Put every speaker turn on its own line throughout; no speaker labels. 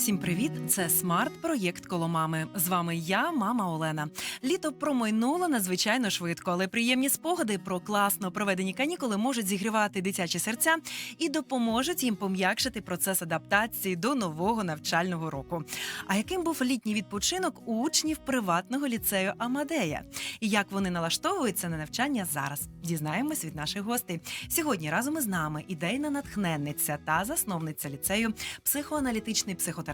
Всім привіт! Це смарт проєкт коло мами. З вами я, мама Олена. Літо промайнуло надзвичайно швидко, але приємні спогади про класно проведені канікули можуть зігрівати дитячі серця і допоможуть їм пом'якшити процес адаптації до нового навчального року. А яким був літній відпочинок у учнів приватного ліцею Амадея? І як вони налаштовуються на навчання зараз? Дізнаємось від наших гостей. Сьогодні разом із нами ідейна натхненниця та засновниця ліцею, психоаналітичний психотерапевт,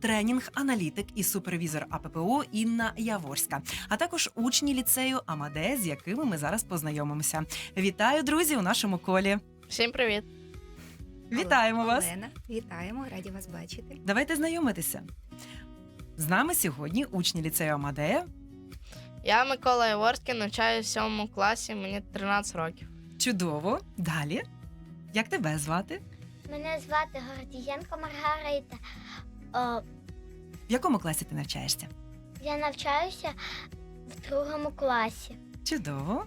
тренінг-аналітик і супервізор АППО Інна Яворська, а також учні ліцею Амаде, з якими ми зараз познайомимося. Вітаю, друзі, у нашому колі.
Всім привіт!
Вітаємо вас.
Олена, вітаємо, раді вас бачити.
Давайте знайомитися. З нами сьогодні учні ліцею Амадея.
Я Микола Яворський, навчаюся в сьомому класі, мені 13 років.
Чудово. Далі. Як тебе звати?
Мене звати Гордієнко Маргарита. О,
В якому класі ти навчаєшся?
я навчаюся в другому класі.
Чудово.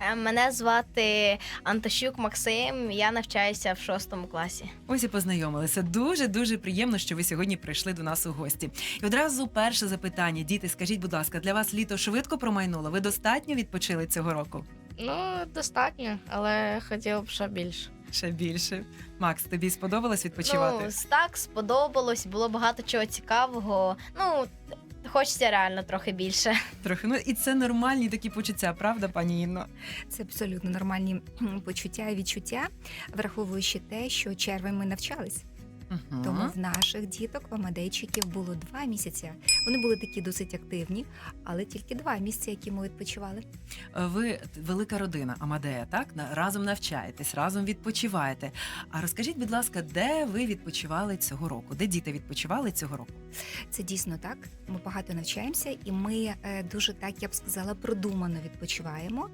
Е, Мене звати Антощук Максим. Я навчаюся в шостому класі.
Ось і познайомилися. Дуже дуже приємно, що ви сьогодні прийшли до нас у гості. І одразу перше запитання. Діти, скажіть, будь ласка, для вас літо швидко промайнуло? Ви достатньо відпочили цього року?
Ну, достатньо, але хотів б ще більше.
Ще більше. Макс, тобі сподобалось відпочивати?
Ну, так сподобалось, було багато чого цікавого. Ну, хочеться реально трохи більше.
Трохи. Ну і це нормальні такі почуття, правда, пані Інно?
Це абсолютно нормальні почуття і відчуття, враховуючи те, що червень ми навчались.
Угу.
Тому в наших діток, в амадейчиків, було два місяці. Вони були такі досить активні, але тільки два місяці, які ми відпочивали.
Ви велика родина Амадея, так? На- Разом навчаєтесь, разом відпочиваєте. А розкажіть, будь ласка, де ви відпочивали цього року? Де діти відпочивали цього року?
Це дійсно так. Ми багато навчаємося, і ми е, дуже так, я б сказала, продумано відпочиваємо,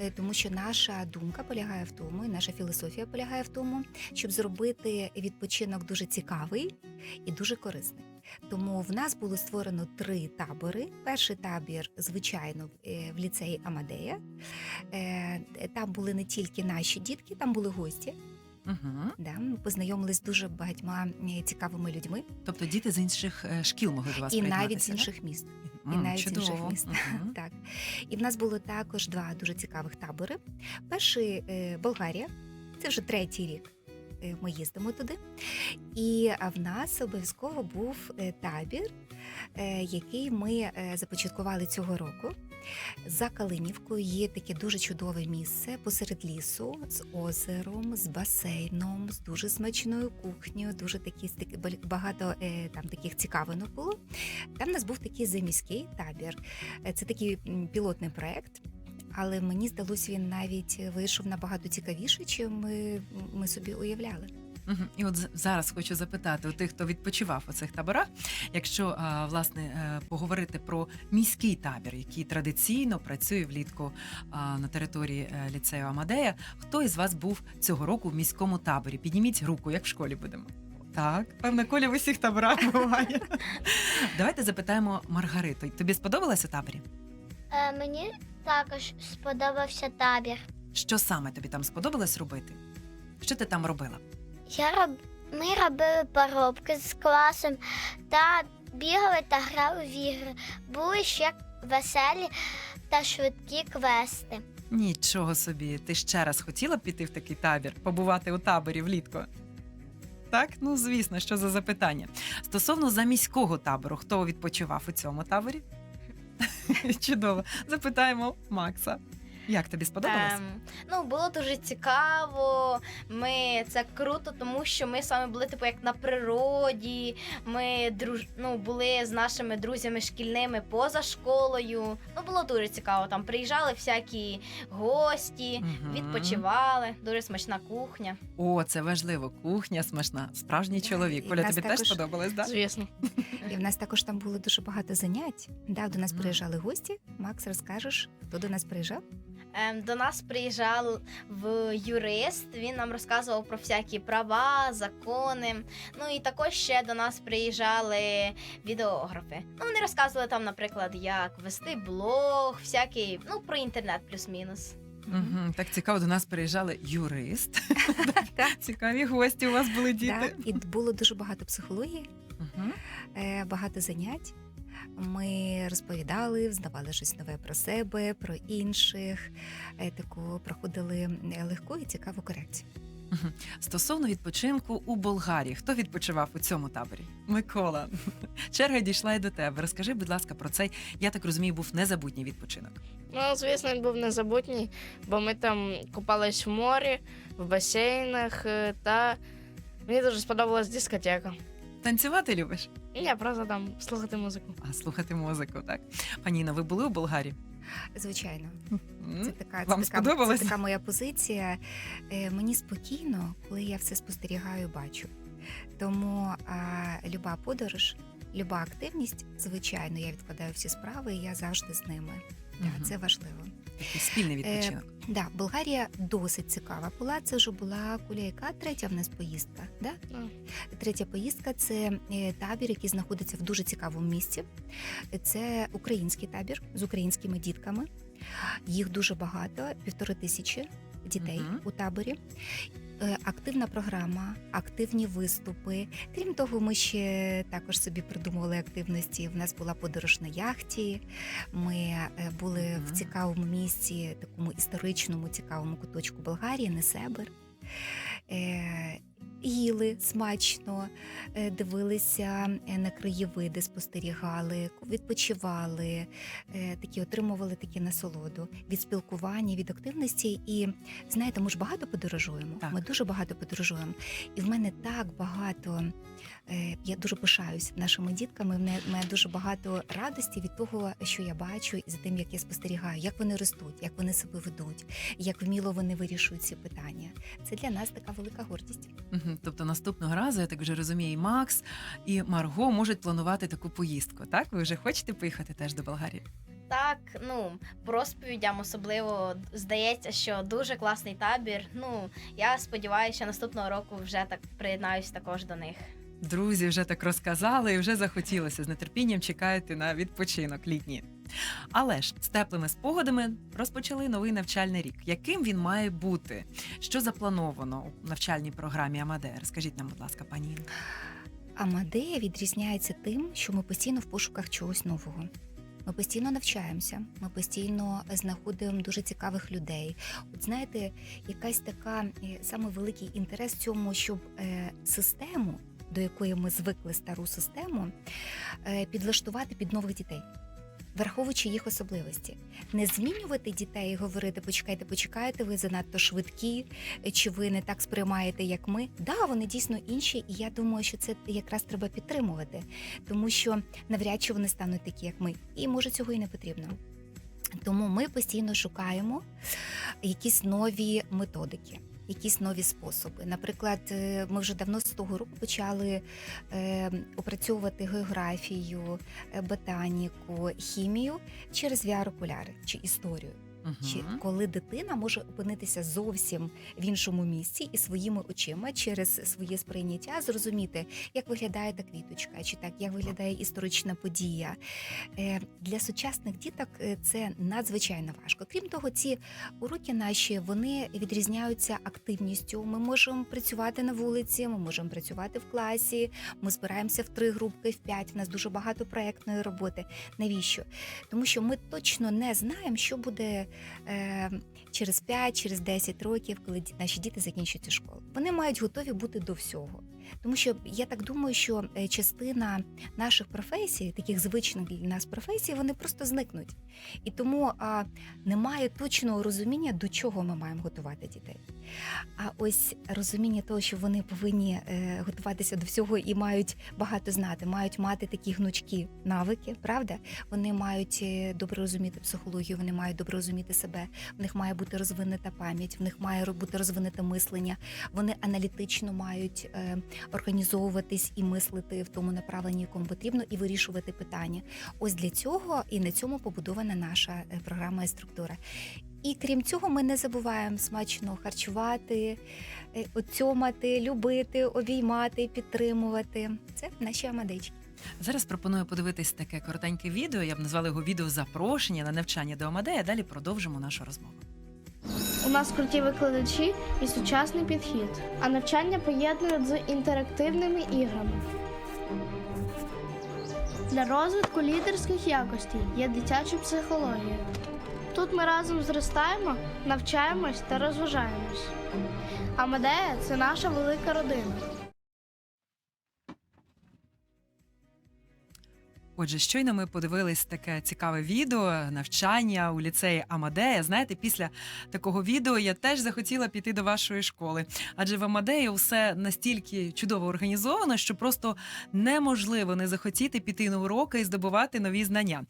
Е, тому що наша думка полягає в тому, і наша філософія полягає в тому, щоб зробити відпочинок дуже цікавий і дуже корисний. Тому в нас було створено три табори. Перший табір, звичайно, е, в ліцеї Амадея. Е, Там були не тільки наші дітки, там були гості.
Угу.
Да, ми познайомились з дуже багатьма е, цікавими людьми,
Тобто діти з інших е, шкіл могли до вас
і навіть з
так?
інших міст.
М,
і навіть
чудово.
інших міст.
Мгм.
Так. І в нас було також два дуже цікавих табори. Перший е, Болгарія, це вже третій рік. Е, Ми їздимо туди. І в нас обов'язково був е, табір, е, який ми е, започаткували цього року. За Калинівкою є таке дуже чудове місце посеред лісу з озером, з басейном, з дуже смачною кухнею, дуже такі багато е, там таких цікавинок було. Там у нас був такий заміський табір. Е, Це такий пілотний проект. Але мені здалось, він навіть вийшов набагато цікавіше, чим ми, ми собі уявляли.
І от зараз хочу запитати у тих, хто відпочивав у цих таборах, якщо власне е, поговорити про міський табір, який традиційно працює влітку на території е, ліцею Амадея, хто із вас був цього року в міському таборі? Підніміть руку, як в школі будемо. Так, певно, Коля в усіх таборах буває. Давайте запитаємо Маргариту. Тобі сподобалось у таборі?
Е, мені також сподобався табір.
Що саме тобі там сподобалось робити? Що ти там робила?
Я роб... Ми робили поробки з класом та бігали та грали в ігри. Були ще веселі та швидкі квести.
Нічого собі, ти ще раз хотіла б піти в такий табір, побувати у таборі влітку? Так, ну звісно, що за запитання. Стосовно заміського табору, хто відпочивав у цьому таборі? Чудово. Запитаємо Макса. Як тобі сподобалось?
Ем, ну, було дуже цікаво. Ми це круто, тому що ми саме були типу як на природі. Ми друж... ну, були з нашими друзями шкільними поза школою. Ну, було дуже цікаво. Там приїжджали всякі гості,
Мгм.
відпочивали. Дуже смачна кухня.
О, це важливо. Кухня смачна. Справжній чоловік.
і
Коля, тобі теж
також-
сподобалось, так?
Звісно.
І в нас також там було дуже багато занять. Да, до нас приїжджали гості. Макс, розкажеш, хто до нас приїжджав?
Ем, до нас приїжджав в юрист. Він нам розказував про всякі права, закони. Ну і також ще до нас приїжджали відеографи. Ну вони розказували там, наприклад, як вести блог, всякий, ну про інтернет плюс-мінус.
Угу, так цікаво, до нас приїжджали юрист. Цікаві гості у вас були діти.
і було дуже багато психології. Е, багато занять. Ми розповідали, здавали щось нове про себе, про інших. Е, Таку проходили легку і цікаву корекцію.
Стосовно відпочинку у Болгарії, хто відпочивав у цьому таборі? Микола. Черга дійшла й до тебе. Розкажи, будь ласка, про цей, я так розумію, був незабутній відпочинок.
Ну, звісно, він був незабутній, бо ми там купались в морі, в басейнах е, та мені дуже сподобалась дискотека.
Танцювати любиш?
Ні, просто там слухати музику.
А слухати музику, так? Пані Інна, ви були у Болгарії?
Звичайно, це така,
Вам
це така,
сподобалось?
це така моя позиція. Е, Мені спокійно, коли я все спостерігаю, бачу. Тому а, люба подорож, люба активність, звичайно, я відкладаю всі справи, і я завжди з ними. Так, це важливо.
Такий спільний відпочинок.
Да, Болгарія досить цікава була. Це вже була куля, яка третя в нас поїздка. Да? Третя поїздка це е, табір, який знаходиться в дуже цікавому місці. Це український табір з українськими дітками. Їх дуже багато, півтори тисячі дітей
угу.
у таборі. Е, Активна програма, активні виступи. Крім того, ми ще також собі придумували активності. В нас була подорож на яхті. Ми е, були в цікавому місці, такому історичному цікавому куточку Болгарії, Несебер. Їли смачно, е, дивилися е, на краєвиди, спостерігали, відпочивали, е, такі отримували такі насолоду від спілкування, від активності. І знаєте, ми ж багато подорожуємо.
Так.
Ми дуже багато подорожуємо. І в мене так багато. Я дуже пишаюсь нашими дітками. В мене дуже багато радості від того, що я бачу, і за тим, як я спостерігаю, як вони ростуть, як вони себе ведуть, як вміло вони вирішують ці питання. Це для нас така велика гордість.
Мгм. Тобто наступного разу, я так вже розумію, і Макс, і Марго можуть планувати таку поїздку. Так? Ви вже хочете поїхати теж до Болгарії?
Так, ну по розповідям особливо здається, що дуже класний табір. Ну я сподіваюся, що наступного року вже так приєднаюсь також до них.
Друзі вже так розказали і вже захотілося. З нетерпінням чекаєте на відпочинок літній. Але ж з теплими спогадами розпочали новий навчальний рік. Яким він має бути? Що заплановано у навчальній програмі Амадея? Розкажіть нам, будь ласка, пані.
Амадея відрізняється тим, що ми постійно в пошуках чогось нового. Ми постійно навчаємося, ми постійно знаходимо дуже цікавих людей. От знаєте, якась така е, саме великий інтерес в цьому, щоб е, систему, до якої ми звикли стару систему, е, підлаштувати під нових дітей. Враховуючи їх особливості, не змінювати дітей і говорити, почекайте, почекайте, ви занадто швидкі, чи ви не так сприймаєте, як ми. Да, вони дійсно інші, і я думаю, що це якраз треба підтримувати, тому що навряд чи вони стануть такі, як ми, і може цього і не потрібно. Тому ми постійно шукаємо якісь нові методики. Якісь нові способи. Наприклад, е, ми вже давно з того року почали е, опрацьовувати географію, е, ботаніку, хімію через VR-окуляри чи історію. Чи коли дитина може опинитися зовсім в іншому місці і своїми очима через своє сприйняття зрозуміти, як виглядає та квіточка, чи так як виглядає історична подія. Е, Для сучасних діток е, це надзвичайно важко. Крім того, ці уроки наші вони відрізняються активністю. Ми можемо працювати на вулиці, ми можемо працювати в класі. Ми збираємося в три групи, в п'ять. У нас дуже багато проектної роботи. Навіщо? Тому що ми точно не знаємо, що буде через 5, через 10 років, коли наші діти закінчують школу. Вони мають готові бути до всього. Тому що я так думаю, що е, частина наших професій, таких звичних для нас професій, вони просто зникнуть. І тому а, немає точного розуміння, до чого ми маємо готувати дітей. А ось розуміння того, що вони повинні е, готуватися до всього і мають багато знати, мають мати такі гнучкі навики, правда? Вони мають е, добре розуміти психологію, вони мають добре розуміти себе, в них має бути розвинена пам'ять, в них має бути розвинете мислення. Вони аналітично мають організовуватись і мислити в тому направленні, якому потрібно, і вирішувати питання. Ось для цього і на цьому побудована наша е, програма і структура. І крім цього, ми не забуваємо смачно харчувати, е, оцьомати, любити, обіймати, підтримувати. Це наші амадички.
Зараз пропоную подивитись таке коротеньке відео. Я б назвала його відео запрошення на навчання до Амадея. Далі продовжимо нашу розмову.
У нас круті викладачі і сучасний підхід, а навчання поєднують з інтерактивними іграми. Для розвитку лідерських якостей є дитяча психологія. Тут ми разом зростаємо, навчаємось та розважаємось. Амадея це наша велика родина.
Отже, щойно ми подивились таке цікаве відео навчання у ліцеї Амадея. Знаєте, після такого відео я теж захотіла піти до вашої школи, адже в Амадеї все настільки чудово організовано, що просто неможливо не захотіти піти на уроки і здобувати нові знання.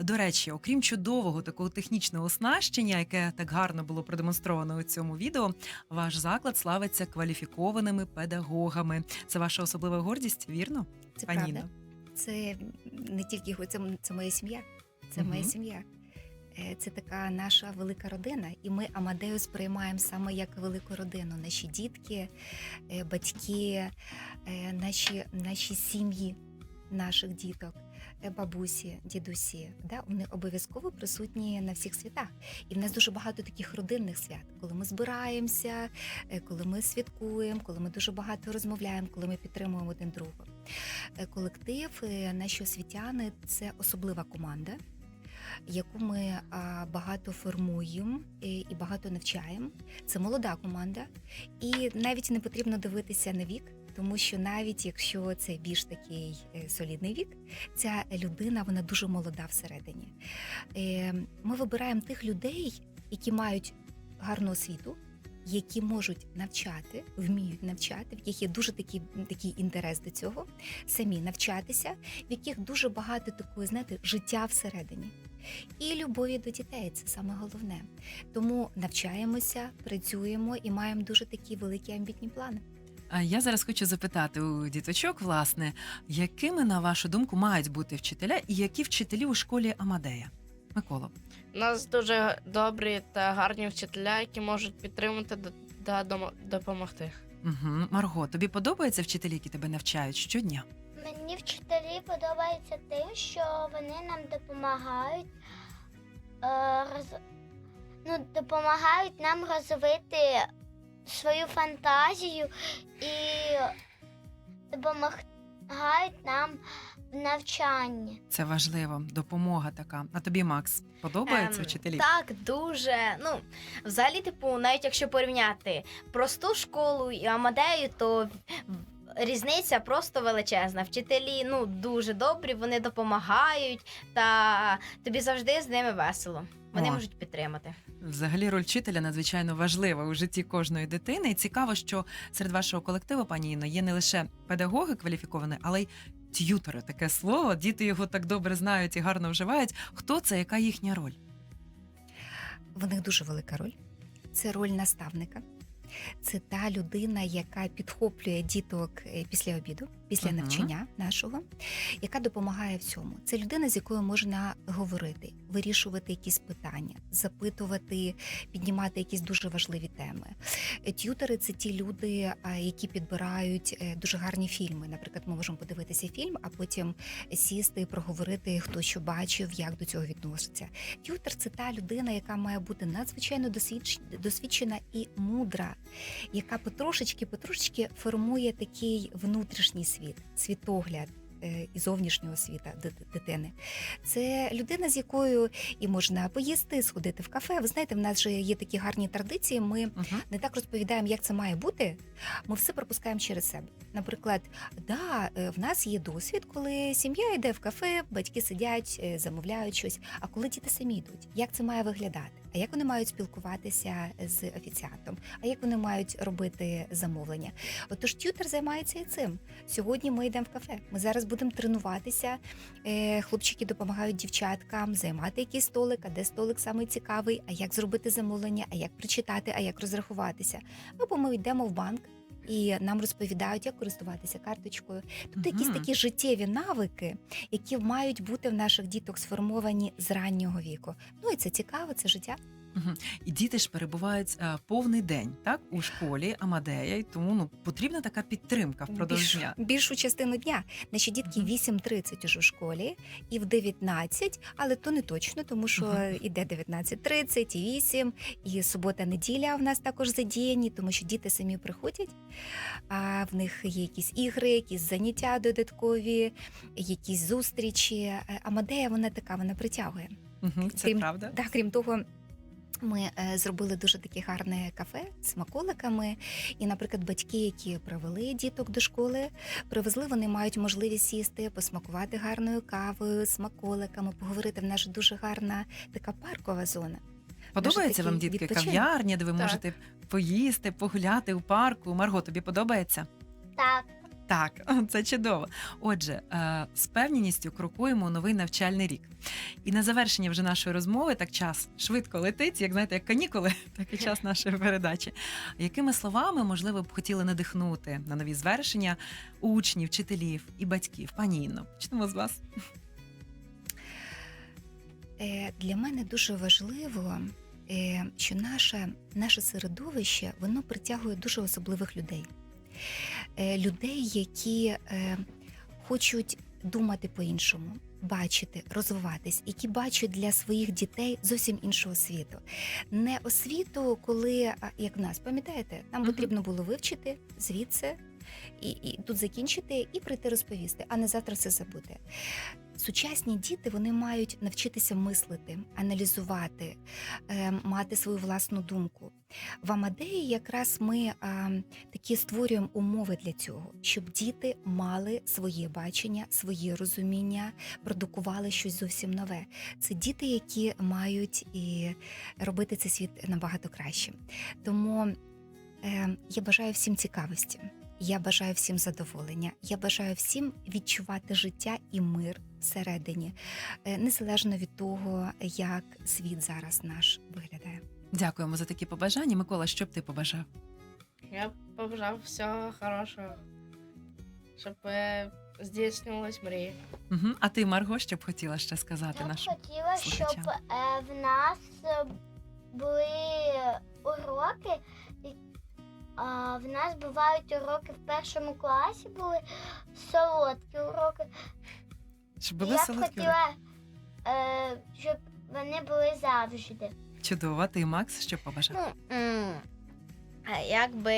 До речі, окрім чудового такого технічного оснащення, яке так гарно було продемонстровано у цьому відео, ваш заклад славиться кваліфікованими педагогами. Це ваша особлива гордість, вірно?
Це правда. Це не тільки його, це, це моя сім'я. Це моя сім'я. Е, Це така наша велика родина, і ми Амадею сприймаємо саме як велику родину. Наші дітки, е, батьки, е, наші, наші сім'ї, наших діток, бабусі, дідусі. Да? Вони обов'язково присутні на всіх святах. І в нас дуже багато таких родинних свят, коли ми збираємося, е, коли ми святкуємо, коли ми дуже багато розмовляємо, коли ми підтримуємо один другого. Е, Колектив, е, наші освітяни це особлива команда, яку ми багато формуємо е, і багато навчаємо. Це молода команда, і навіть не потрібно дивитися на вік. Тому що навіть якщо це більш такий е, солідний вік, ця людина вона дуже молода всередині. Е, Ми вибираємо тих людей, які мають гарну освіту, які можуть навчати, вміють навчати, в яких є дуже такий, такий інтерес до цього, самі навчатися, в яких дуже багато такої, знаєте, життя всередині. І любові до дітей це саме головне. Тому навчаємося, працюємо і маємо дуже такі великі амбітні плани.
А я зараз хочу запитати у діточок, власне, якими, на вашу думку, мають бути вчителя і які вчителі у школі Амадея? Микола.
У нас дуже добрі та гарні вчителя, які можуть підтримати та допомогти.
Угу. Марго, тобі подобаються вчителі, які тебе навчають щодня?
Мені вчителі подобається тим, що вони нам допомагають, е, роз... ну, допомагають нам розвити свою фантазію і допомагають нам в навчанні.
Це важливо, допомога така. А тобі, Макс, подобаються
Ем,
вчителі?
Так, дуже. Ну, взагалі, типу, навіть якщо порівняти просту школу і Амадею, то різниця просто величезна. Вчителі ну дуже добрі, вони допомагають, та тобі завжди з ними весело. Вони
О.
можуть підтримати.
Взагалі, роль вчителя надзвичайно важлива у житті кожної дитини. І цікаво, що серед вашого колективу, пані Інно, є не лише педагоги кваліфіковані, але й т'ютери. Таке слово. Діти його так добре знають і гарно вживають. Хто це? Яка їхня роль?
В них дуже велика роль. Це роль наставника. Це та людина, яка підхоплює діток е, після обіду, після
Мгм.
навчання нашого, яка допомагає всьому. Це людина, з якою можна говорити, вирішувати якісь питання, запитувати, піднімати якісь дуже важливі теми. Е, Т'ютери це ті люди, які підбирають е, дуже гарні фільми. Наприклад, ми можемо подивитися фільм, а потім сісти і проговорити, хто що бачив, як до цього відноситься. Т'ютер це та людина, яка має бути надзвичайно досвідчена і мудра, яка потрошечки, потрошечки формує такий внутрішній світ, світогляд. е, І зовнішнього світа дитини. Це людина, з якою і можна поїсти, сходити в кафе. Ви знаєте, в нас же є такі гарні традиції. Ми
Угу.
не так розповідаємо, як це має бути. Ми все пропускаємо через себе. Наприклад, да, е, в нас є досвід, коли сім'я йде в кафе, батьки сидять, е, замовляють щось. А коли діти самі йдуть, як це має виглядати? А як вони мають спілкуватися з офіціантом? А як вони мають робити замовлення? Отож, тютер займається і цим. Сьогодні ми йдемо в кафе. Ми зараз будемо тренуватися. Е, Хлопчики допомагають дівчаткам займати якийсь столик, а де столик самий цікавий, а як зробити замовлення, а як прочитати, а як розрахуватися. Або ми йдемо в банк. І нам розповідають, як користуватися карточкою. Тобто якісь такі життєві навики, які мають бути в наших діток сформовані з раннього віку. Ну і це цікаво, це життя.
І діти ж перебувають е, повний день, так у школі Амадея, і тому ну потрібна така підтримка впродовж
Більшу,
дня.
більшу частину дня. Наші дітки
Мгм.
8.30 уже в школі і в 19, але то не точно, тому що
Мгм.
іде 19.30 і 8, і субота-неділя в нас також задіяні, тому що діти самі приходять, а в них є якісь ігри, якісь заняття додаткові, якісь зустрічі. Е, Амадея вона така, вона притягує.
Мгм, Це
Крім-
правда.
Так, крім того. Ми е, зробили дуже таке гарне кафе з смаколиками. І, наприклад, батьки, які привели діток до школи, привезли, вони мають можливість сісти, посмакувати гарною кавою, смаколиками, поговорити. В нас дуже гарна така паркова зона.
Подобається вам, дітки,
відпочинок.
кав'ярня, де ви
Так.
можете поїсти, погуляти у парку. Марго, тобі подобається?
Так,
Так, це чудово. Отже, е, з певністю крокуємо новий навчальний рік. І на завершення вже нашої розмови так час швидко летить, як знаєте, як канікули, так і час нашої передачі. Якими словами, можливо, б хотіли надихнути на нові звершення учнів, вчителів і батьків? Пані Інно, почнемо з вас.
Е, Для мене дуже важливо, е, що наше, наше середовище воно притягує дуже особливих людей. Е, Людей, які е, хочуть думати по-іншому, бачити, розвиватись, які бачать для своїх дітей зовсім іншого світу. Не освіту, коли, як в нас, пам'ятаєте, нам потрібно було вивчити звідси. І, і тут закінчити і прийти розповісти, а не завтра це забути. Сучасні діти вони мають навчитися мислити, аналізувати, е, мати свою власну думку. В Амадеї якраз ми а, такі створюємо умови для цього, щоб діти мали своє бачення, своє розуміння, продукували щось зовсім нове. Це діти, які мають і робити цей світ набагато краще. Тому е, я бажаю всім цікавості. Я бажаю всім задоволення. Я бажаю всім відчувати життя і мир всередині, е, незалежно від того, як світ зараз наш виглядає.
Дякуємо за такі побажання. Микола, що б ти побажав?
Я побажав всього хорошого, щоб е, здійснювалась мрія.
Угу. А ти, Марго, що б хотіла ще сказати
я б
нашим?
хотіла, щоб
слухачам.
е, в нас були уроки. В нас бувають уроки в першому класі, були солодкі уроки. Чи
були
я б
солодкі
хотіла, е, щоб вони були завжди.
Чудово, ти, Макс, що побажав?
Ну, м, а якби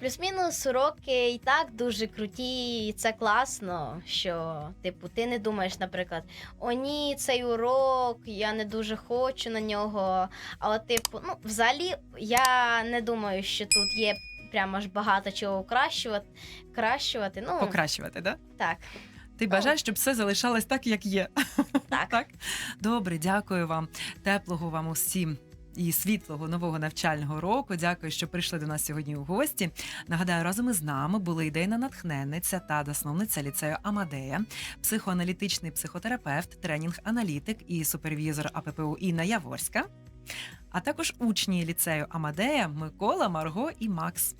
плюс-мінус уроки і так дуже круті, і це класно, що, типу, ти не думаєш, наприклад, о, ні, цей урок, я не дуже хочу на нього. Але, типу, ну, взагалі, я не думаю, що тут є прямо ж багато чого кращувати. кращувати. Ну,
Покращувати, да?
так,
Ти бажаєш, щоб все залишалось так, як є.
так.
Так? Добре, дякую вам. Теплого вам усім. І світлого нового навчального року. Дякую, що прийшли до нас сьогодні у гості. Нагадаю, разом із нами були ідейна натхненниця та засновниця ліцею Амадея, психоаналітичний психотерапевт, тренінг-аналітик і супервізор АППУ Інна Яворська, а також учні ліцею Амадея Микола, Марго і Макс.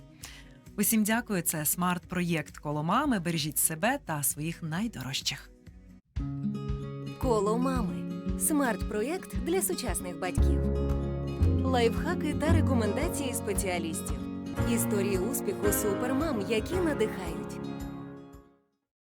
Усім дякую. Це смарт-проєкт коло мами. Бережіть себе та своїх найдорожчих.
Коло мами смарт-проєкт для сучасних батьків. Лайфхаки та рекомендації спеціалістів. Історії успіху супермам, які надихають.